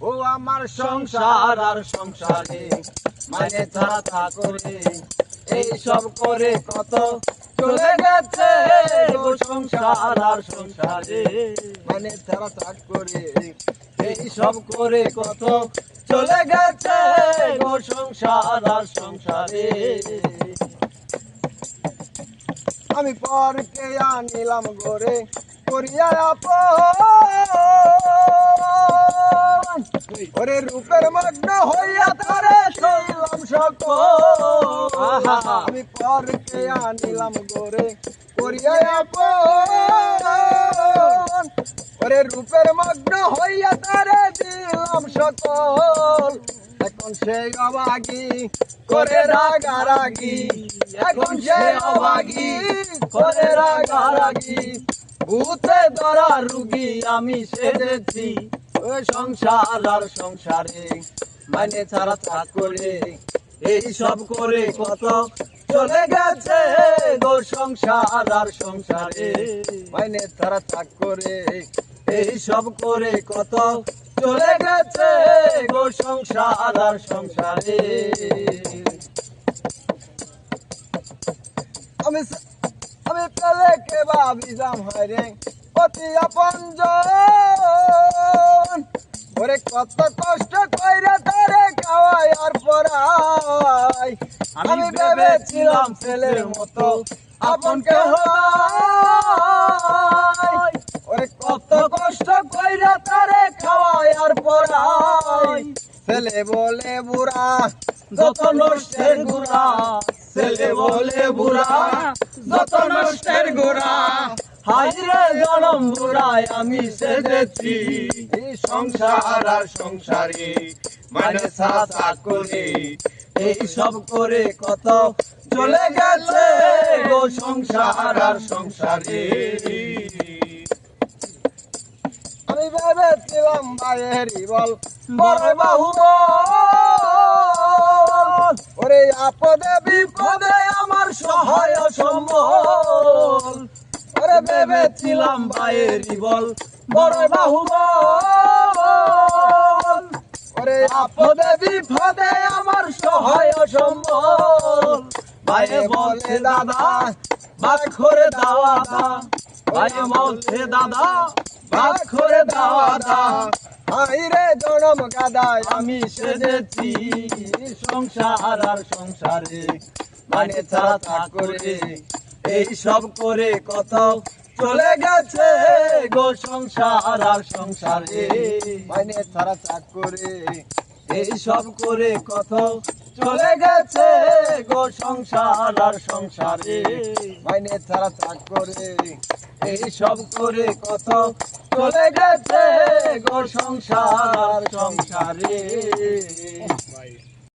ও আমার সংসার আর সংসারে মানে তা করে, এই সব করে কত চলে গেছে ও সংসার আর সংসারে মানে ছাড়া তা করে, এই সব করে কত চলে গেছে ও সংসার আর সংসারে। আমি পরকে আনিলাম ঘরে করিয়া ওরে রূপের মগ্ন হইয়া তারে চললাম সকল। আমি পরকে আনিলাম ঘরে করিয়া আপন ওরে রূপের মগ্ন হইয়া তারে দিলাম সকল। এখন সে অবাগি করে রাগারাগি। এখন সে অবাগি করে রাগারাগি। ভূতে ধরা রুগী আমি সেজেছি। ওই সংসার আর সংসারে মানে ছাড়া তা করে এই সব করে কত? চলে গেছে গো সংসার আর সংসারে মানে ছাড়া তা করে এই সব করে কত? চলে গেছে গো সংসার আর সংসারে। পেলে কে ভাবিলাম হারে অতি আপনজন ওরে কত কষ্ট কইরে তারে খাওয়াই আর পড়াই। আমি ভেবেছিলাম ছেলের মতো আপন কে ওরে কত কষ্ট কইরে তারে খাওয়াই আর পড়াই। ছেলে বলে বুড়া যত নষ্টের গুড়া ছেলে বলে বুড়া, যত নষ্টের গোড়া। হাইরে জনম বুড়ায় আমি সেজেছি। সংসার আর সংসারে মানে সাসা করে এই সব করে কত চলে গেছে গো সংসার আর সংসারে। আমি ভেবেছিলাম ভাইয়েরই বল, বড় বাহু ওরে আপদে, বিপদে আমার সহায় সম্বল। ওরে ভেবেছিলাম ভাইয়েরই বল বড় বাহু ওরে আপদে, বিপদে আমার সহায় সম্বল। ভাইয়ে বলে, দাদা বাদ করে দাওয়া ভাইয়ে বলছে, দাদা বাদ করে দাওয়া হাইরে জনম গাদায় আমি সেজেছি। সংসার আর সংসারে মানে ছাড়া তা করে। এই সব করে কত চলে গেছে গো সংসার আর সংসারে। মানে ছাড়া তা করে, এই সব করে কত চলে গেছে গো সংসার আর সংসারে। মাইনে ছাড়া চাক করে এই সব করে কত চলে গেছে গো সংসার সংসারে।